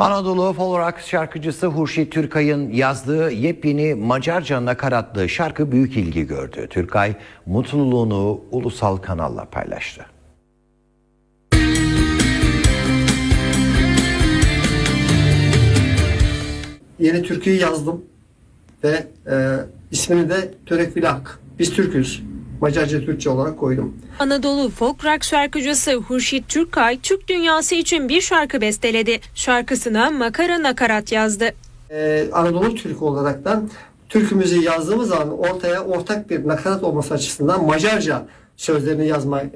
Anadolu folk rock şarkıcısı Hurşit Türkay'ın yazdığı yepyeni Macarca nakaratlı şarkı büyük ilgi gördü. Türkay mutluluğunu ulusal kanalla paylaştı. yeni türküyü yazdım ve e, ismini de Törek Vilak. Biz Türküz. Macarca Türkçe olarak koydum. Anadolu folk rock şarkıcısı Hurşit Türkay, Türk dünyası için bir şarkı besteledi. Şarkısına makara nakarat yazdı. E, Anadolu Türk olaraktan türkümüzü yazdığımız zaman ortaya ortak bir nakarat olması açısından Macarca sözlerini yazma e,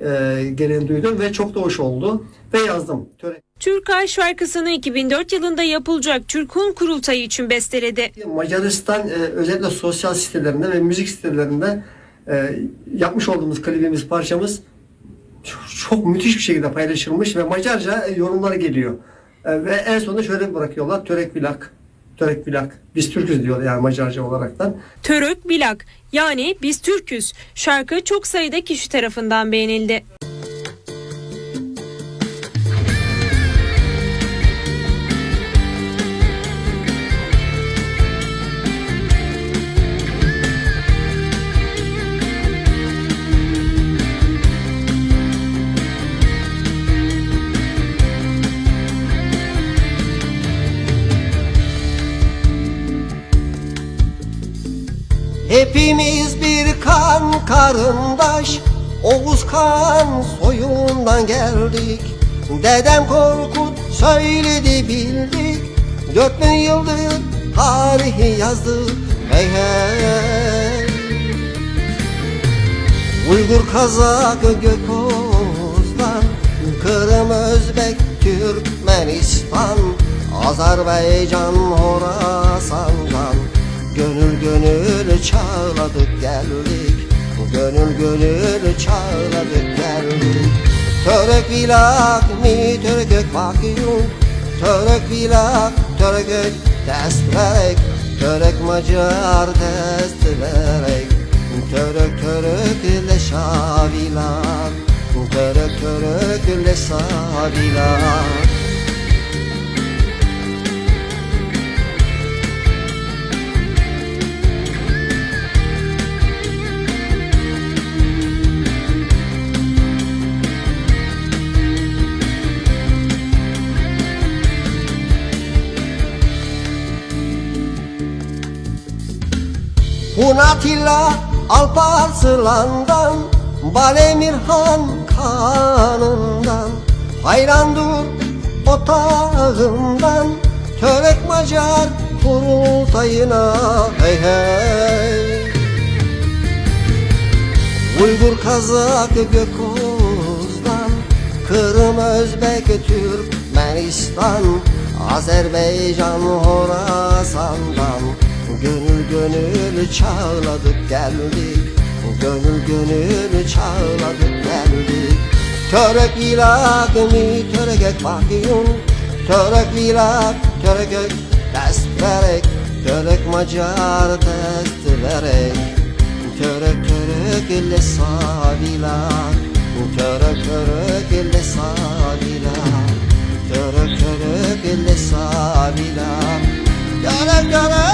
gereğini duydum ve çok da hoş oldu ve yazdım. Törek Türkay şarkısını 2004 yılında yapılacak Türk'ün kurultayı için besteledi. Macaristan e, özellikle sosyal sitelerinde ve müzik sitelerinde e, yapmış olduğumuz klibimiz, parçamız çok, çok müthiş bir şekilde paylaşılmış ve Macarca e, yorumlar geliyor. E, ve en sonunda şöyle bırakıyorlar. Törek Vilak. Törek Vilak. Biz Türküz diyor yani Macarca olaraktan. Török Bilak yani biz Türküz. Şarkı çok sayıda kişi tarafından beğenildi. Hepimiz bir kan karındaş Oğuz kan soyundan geldik. Dedem Korkut söyledi bildik. Dört bin yıldır tarihi yazdı Hey hey. Uygur Kazak Gökoz'dan Kırım Özbek Türkmenistan. Azerbaycan Horasan'dan Gönül gönül çağladık geldik. Gönül gönül çağladık geldik. Törek vilak mi törek bakıyum Törek vilak törek dest verek Törek macar dest verek Törek törek le şavilak Törek törek le Hunatilla Alparslan'dan Balemirhan kanından. Hayran dur otağından Törek Macar kurultayına Hey hey. Uygur Kazak Gökoz'dan Kırım Özbek Türkmenistan Azerbaycan Horasan'dan. Gönül gönül çağladık geldik. Gönül gönül çağladık geldik. Törek ilak mi törek ek bakıyım Törek ilak törek ek dest verek. Törek macar dest verek. Törek törek ile savilak Törek törek ile savilak Törek törek ile savilak Törek törek